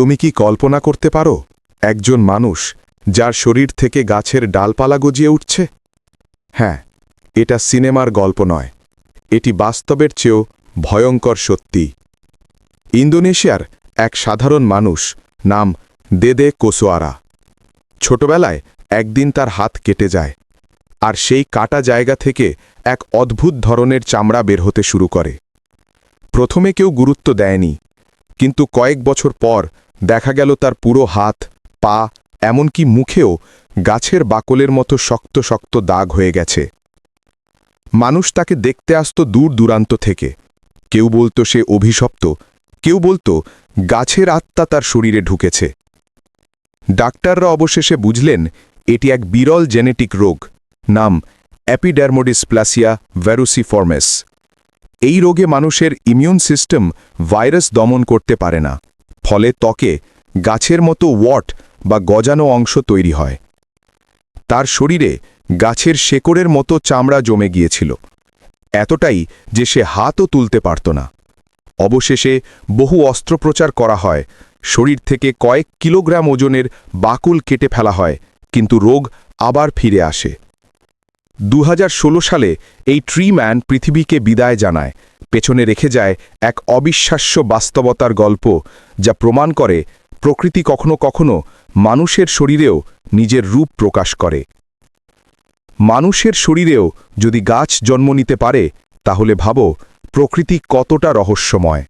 তুমি কি কল্পনা করতে পারো? একজন মানুষ যার শরীর থেকে গাছের ডালপালা গজিয়ে উঠছে? হ্যাঁ এটা সিনেমার গল্প নয়। এটি বাস্তবের চেয়েও ভয়ঙ্কর সত্যি। ইন্দোনেশিয়ার এক সাধারণ মানুষ নাম দেদে কোসোয়ারা। ছোটবেলায় একদিন তার হাত কেটে যায় আর সেই কাটা জায়গা থেকে এক অদ্ভুত ধরনের চামড়া বের হতে শুরু করে। প্রথমে কেউ গুরুত্ব দেয়নি, কিন্তু কয়েক বছর পর দেখা গেল তার পুরো হাত, পা, এমনকি মুখেও গাছের বাকলের মতো শক্ত শক্ত দাগ হয়ে গেছে। মানুষ তাকে দেখতে আসত দূর দূরান্ত থেকে। কেউ বলতো সে অভিশপ্ত, কেউ বলতো গাছের আত্মা তার শরীরে ঢুকেছে। ডাক্তাররা অবশেষে বুঝলেন, এটি এক বিরল জেনেটিক রোগ, নাম অ্যাপিডার্মোডিসপ্লাসিয়া ভ্যারুসিফর্মেস এই রোগে মানুষের ইমিউন সিস্টেম ভাইরাস দমন করতে পারে না। ফলে ত্বকে গাছের মতো ওয়াট বা গজানো অংশ তৈরি হয়। তার শরীরে গাছের শেকড়ের মতো চামড়া জমে গিয়েছিল। এতটাই যে সে হাতও তুলতে পারত না। অবশেষে বহু অস্ত্রোপচার করা হয়। শরীর থেকে কয়েক কিলোগ্রাম ওজনের বাকুল কেটে ফেলা হয়, কিন্তু রোগ আবার ফিরে আসে। দু হাজার ষোলো সালে এই ট্রি ম্যান পৃথিবীকে বিদায় জানায়। পেছনে রেখে যায় এক অবিশ্বাস্য বাস্তবতার গল্প যা প্রমাণ করে প্রকৃতি কখনো কখনো মানুষের শরীরেও নিজের রূপ প্রকাশ করে। মানুষের শরীরেও যদি গাছ জন্ম নিতে পারে, তাহলে ভাবো প্রকৃতি কতটা রহস্যময়।